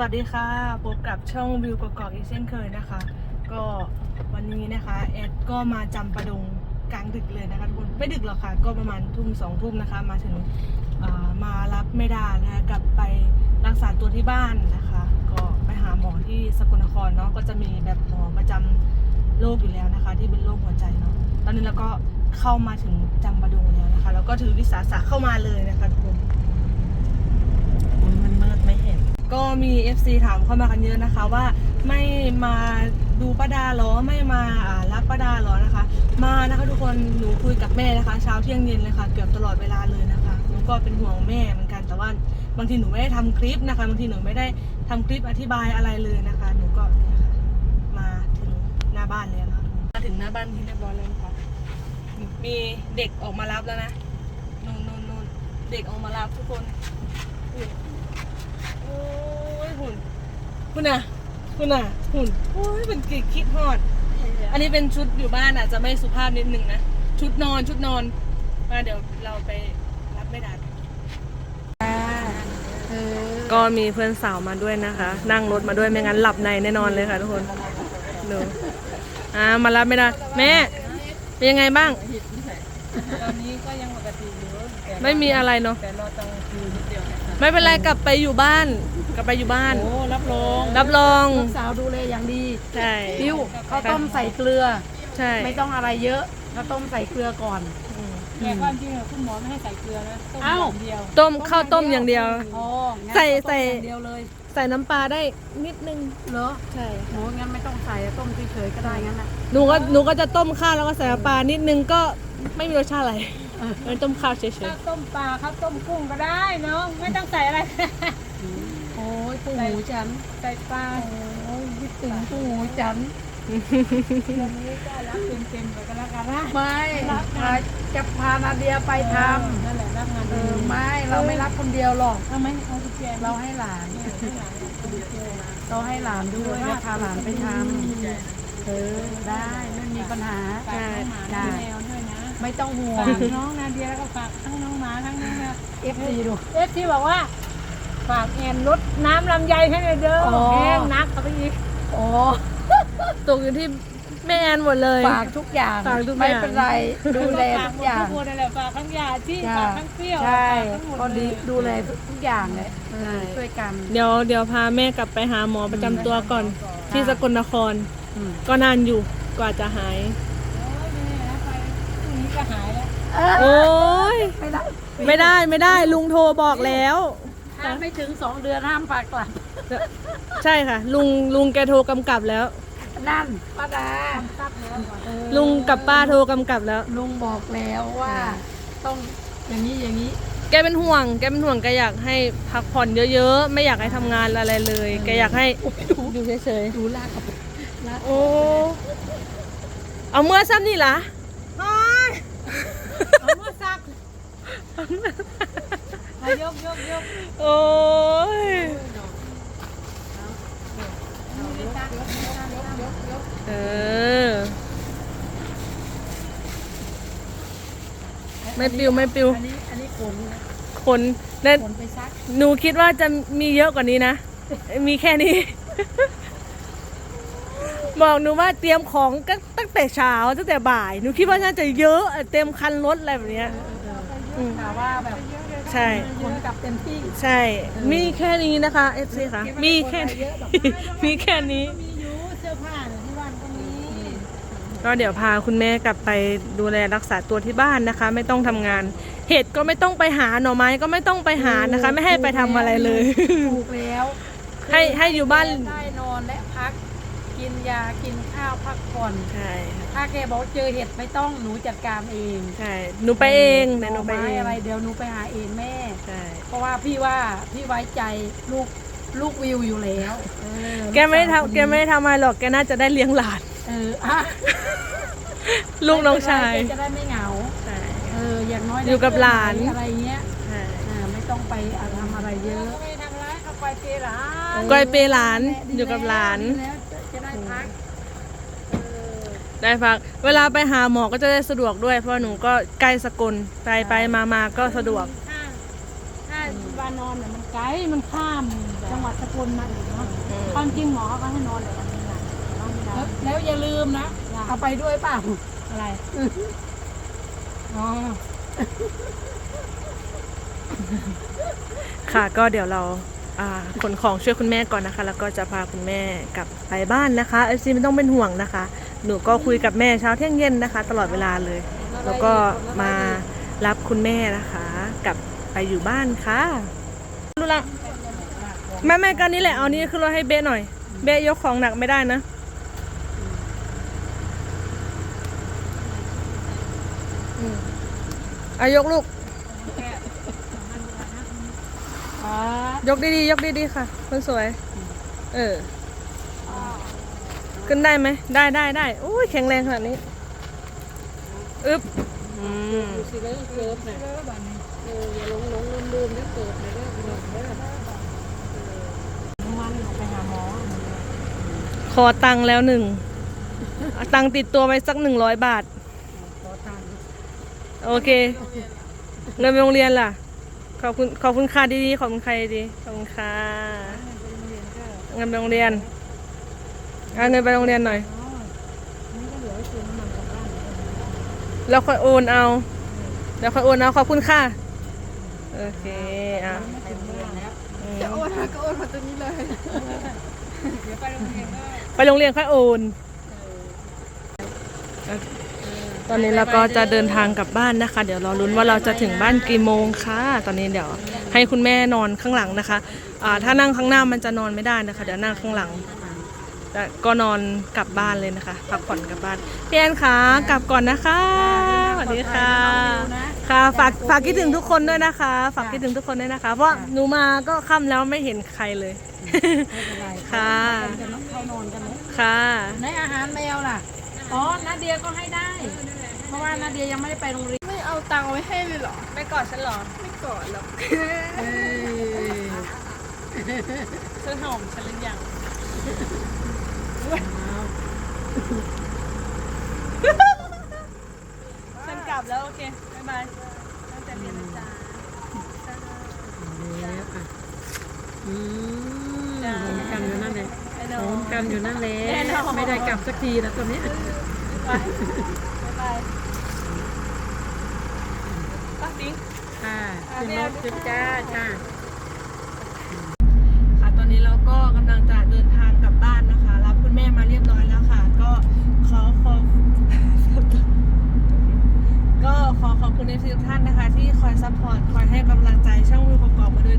สวัสดีค่ะพบกับช่องวิวกกอกอีกเช่นเคยนะคะ ก็วันนี้นะคะแอดก็มาจำประดงกลางดึกเลยนะคะทุกคนไม่ดึกหรอกค่ะ ก็ประมาณทุ่มสองทุ่มนะคะ มาถึงอ่ามารับไม่ได้นะคะกลับไปรักษาตัวที่บ้านนะคะ ก็ไปหาหมอที่สกลนครเนาะก็จะมีแบบหมอประจำโรคอยู่แล้วนะคะ ที่เป็นโรคหัวใจเนาะตอนนี้เราก็เข้ามาถึงจำประดงแล้วนะคะแล้วก็ถือวิสาสะเข้ามาเลยนะคะทุกคน อุ๊ยมันมืดไม่เห็น ก็มี FC ถามเข้ามากันเยอะนะคะว่าไม่มาดูป้าดาหรอไม่มารับป้าดาหรอนะคะ มานะคะทุกคนหนูคุยกับแม่นะคะ เช้าเที่ยงเย็นเลยค่ะเกือบตลอดเวลาเลยนะคะหนูก็เป็นห่วงแม่เหมือนกันแต่ว่าบางทีหนูไม่ได้ทำคลิปนะคะบางทีหนูไม่ได้ทำคลิปอธิบายอะไรเลยนะคะ หนูก็มาถึงหน้าบ้านแล้วนะคะมาถึงหน้าบ้านที่เรียบร้อยแล้วนะคะมีเด็กออกมารับแล้วนะนู่นนู่นนู่นเด็กออกมารับทุกคน โอ้ยหุ่นคุณน่ะคุณน่ะหุ่นโอ้ยเป็นกรีดคิดฮอด อันนี้เป็นชุดอยู่บ้านอะจะไม่สุภาพนิดนึงนะ ชุดนอนชุดนอน มาเดี๋ยวเราไปรับไม่ได้ก็มีเพื่อนสาวมาด้วยนะคะ นั่งรถมาด้วยไม่งั้นหลับในแน่นอนเลยค่ะทุกคนดูอ่ามารับไม่ได้แม่ เป็นยังไงบ้าง ตอนนี้ก็ยังปกติอยู่แต่ไม่มีอะไรเนาะแต่รอตรงคืนนิดเดียวนะคะ ไม่เป็นไรกลับไปอยู่บ้าน กลับไปอยู่บ้าน โอ้รับรองรับรอง ลูกสาวดูแลอย่างดีใช่ ปิ้วข้าวต้มใส่เกลือ ใช่ ไม่ต้องอะไรเยอะข้าวต้มใส่เกลือก่อนอืมแต่ความจริงอะคุณหมอไม่ให้ใส่เกลือนะต้มเอ้าอย่างเดียวต้มข้าวต้มอย่างเดียว อ๋องั้นใส่ข้าวต้มใส่อย่างเดียวเลยใส่น้ำปลาได้นิดนึง เหรอใช่ โหงั้นไม่ต้องใส่ต้มเฉยๆก็ได้งั้นน่ะหนูก็หนูก็จะต้มข้าวแล้วก็ใส่น้ำปลานิดนึงก็ไม่มีรสชาติอะไร เออมันต้มข้าวเฉยข้าวต้มปลาข้าวต้มกุ้งก็ได้เนาะไม่ต้องใส่อะไรโอ้ยปูหูฉันใส่ปลาโอ้ยคิดถึงปูหูฉันวันนี้ก็รับเต็มๆไปก็แล้วกันนะไม่จะพานาเดียไปทนั่นแหละรับงานำเออไม่เราไม่รับคนเดียวหรอกทำไมเอาตุ๊กแกเราให้หลานเราให้หลานด้วยจะพาหลานไปทำเออได้ไม่มีปัญหาฝากน้องหมาน้องแมวด้ ไม่ต้องห่วฝางกน้องนาเดียแล้วก็ฝากทั้งน้องหมาทั้งน้องแมวเอฟซีดู เอฟที่บอกว่าฝากแอนลดน้ำลำไยให้หน่อยเด้ออ๋อแห้งนักเขาไปอีกโอ้ๆตกอยู่ที่แม่แอนหมดเลย ฝากทุกอย่าง ฝากทุกอย่าง ไม่เป็นไร ดูแลฝากทุกหมดอย่างทุกคนนั่นแหละฝากทั้งยาที่จ้าฝากทั้งเปรี้ยวใช่ฝากทั้งหมดก็ดีเลยดูแลทุกอย่างเลยเออใช่ช่วยกันเดี๋ยวเดี๋ยวพาแม่กลับไปหาหมอประจำตัวก่อน ที่สกลนคร อืมก็นานอยู่กว่าจะหายโอ้ยนี่นะไปพรุ่ง นี้ก็หายแล้วโอ้ยไม่ได้ไม่ได้ไม่ได้ลุงโทรบอกแล้ว ถ้าไม่ถึงสองเดือนห้ามฝากกลับใช่ค่ะ ลุงลุงแกโทรกำกับแล้ว นั่นป้าดาตับแล้วก่อนเออลุงกับป้าโทรกำกับแล้ว ลุงบอกแล้วว่า ต้องอย่างนี้อย่างนี้ แกเป็นห่วง แกเป็นห่วงแกอยากให้พักผ่อนเยอะๆ ไม่อยากให้ทำงานอะไรเลย แกอยากให้อยู่เฉยดูลากกับลากๆโอ้เอาเมื่อซ้ำนี่ล่ะ เอามาซักมา ยกยกยกโอ้ยเออไม่ปิวไม่ปิวอันนี้อันนี้ขนนะคนนั่นขนไปซักหนูคิดว่าจะมีเยอะกว่านี้นะ มีแค่นี้ บอกหนูว่าเตรียมของก็ตั้งแต่เช้าตั้งแต่บ่าย หนูคิดว่าน่าจะเยอะเต็มคันรถอะไรแบบเนี้ย อืมถามว่าแบบใช่ขนกลับเต็มที่ ใช่ มีแค่นี้นะคะเอฟซีค่ะ มีแค่นี้ มีแค่นี้ มีอยู่เสื้อผ้าเนี่ยที่บ้านก็มีก็เดี๋ยวพาคุณแม่กลับไปดูแลรักษาตัวที่บ้านนะคะ ไม่ต้องทำงาน เห็ดก็ไม่ต้องไปหาหน่อไม้ก็ไม่ต้องไปหานะคะ ไม่ให้ไปทำอะไรเลย ถูกแล้วให้ให้อยู่บ้าน ได้นอนและพัก กินยากินข้าวพักผ่อนใช่ถ้าแกบอกเจอเห็ดไม่ต้องหนูจัดการเองใช่หนูไปเองเดี๋ยวหนูไปไม้เองอะไรเดี๋ยวหนูไปหาเองแม่ ใช่เพราะว่าพี่ว่าพี่ไว้ใจลูกลูกวิวอยู่แล้วเออแกไม่ได้ทำแกไม่ได้ทำอะไรหรอกแกน่าจะได้เลี้ยงหลาน เอออะลูกน้องชาย แกจะได้ไม่เหงา ใช่ เอออย่างน้อยอยู่กับหลาน อะไรเงี้ยใช่อ่าไม่ต้องไปอะทำอะไรเยอะก็ไม่ทำร้ายเอาไปเปรหลาน ก้อยเปหลานอยู่กับหลาน ดีแล้วจะได้พักเออ ได้พัก เวลาไปหาหมอก็จะได้สะดวกด้วย เพราะหนูก็ใกล้สกลไปไปมามาก็สะดวก ถ้าถ้าบ้านนอนเนี่ยมันไกลมันข้ามแบบจังหวัดสกลมาอีกเนาะอืม ความจริงหมอเขาก็ให้นอนแต่วันนี้นะนอนไม่ได้แล้วแล้วอย่าลืมนะจ้ะเอาไปด้วยเปล่าอะไรอ๋อค่ะ ก็เดี๋ยวเราอ่าขนของช่วยคุณแม่ก่อนนะคะ แล้วก็จะพาคุณแม่กลับไปบ้านนะคะเอฟซีไม่ต้องเป็นห่วงนะคะ หนูก็คุยกับแม่เช้าเที่ยงเย็นนะคะ ตลอดเวลาเลย แล้วก็มารับคุณแม่นะคะกลับไปอยู่บ้านค่ะรู้ละแม่แม่กันนี้แหละเอานี้ขึ้นรถให้เบ๊หน่อย เบ๊ยกของหนักไม่ได้นะอายกลูก ยกดีๆ ยกดีๆ ค่ะ คนสวย เออ ขึ้นได้ไหม ได้ได้ได้โอ้ยแข็งแรงขนาดนี้ อึ๊บอืมสิเลิกเกิบนี่ยเอออย่าหลงหลงลืมลืมเลิกเกิบเนี่ยเลิกเกิบเลิกมันเอาไปหาหมอขอตังค์แล้วหนึ่งเอาตังค์ติดตัวไปสักหนึ่งร้อยบาท ขอทานโอเค เงินไปโรงเรียนล่ะ ขอบคุณขอบคุณค่ะดีๆขอบคุณใครดีขอบคุณค่ะเงินไปโรงเรียน เอาเงินไปโรงเรียนหน่อย นี่ก็เหลือไว้ซื้อน้ำมันกลับบ้านแล้วค่อยโอนเอาเดี๋ยวค่อยโอนเอาขอบคุณค่ะ โอเค อะไม่ถึงเวลาแล้วจะโอนมาก็โอนมาตรงนี้เลย เดี๋ยวไปโรงเรียนไปโรงเรียนค่อยโอน ตอนนี้เราก็จะเดินทางกลับบ้านนะคะ เดี๋ยวรอลุ้นว่าเราจะถึงบ้านกี่โมงค่ะตอนนี้เดี๋ยวให้คุณแม่นอนข้างหลังนะคะอ่าถ้านั่งข้างหน้ามันจะนอนไม่ได้นะคะ เดี๋ยวนั่งข้างหลังแต่ ก็นอนกลับบ้านเลยนะคะ พักผ่อนกลับบ้านพี่แอนคะกลับก่อนนะคะสวัสดีค่ะ ค่ะฝากฝากคิดถึงทุกคนด้วยนะคะ ฝากคิดถึงทุกคนด้วยนะคะ เพราะหนูมาก็ค่ำแล้วไม่เห็นใครเลยไม่เป็นไรค่ะจะน้องเข้านอนกันไหมค่ะในอาหารแมวล่ะอ๋อนาเดียก็ให้ได้ เพราะว่านาเดียยังไม่ได้ไปโรงเรียนไม่เอาตังค์ไว้ให้เลยเหรอไปกอดฉันเหรอไม่กอดหรอกเอ้ยเธอหอมฉันหรือยัง ฉันกลับแล้วโอเคบ๊ายบายตั้งใจเรียนนะจ๊ะแล้วอะอืมจ้าหอมกันอยู่นั่นเลยไอ้หนหอมกันอยู่นั่นแหละแน่นอนไม่ได้กลับสักทีนะตัวนี้ไปบ๊ายบายปักดิ้งค่ะขึ้นรถจุ๊บจ้าจ้าค่ะตอนนี้เราก็กำลังจะเดินทางกลับบ้านนะคะรับคุณ แม่มาเรียบร้อยแล้วค่ะ ก็ขอขอก็ขอขอบคุณเอฟซีทุกท่านนะคะ ที่คอยซัพพอร์ต คอยให้กำลังใจช่องวิวประกอบมาโดย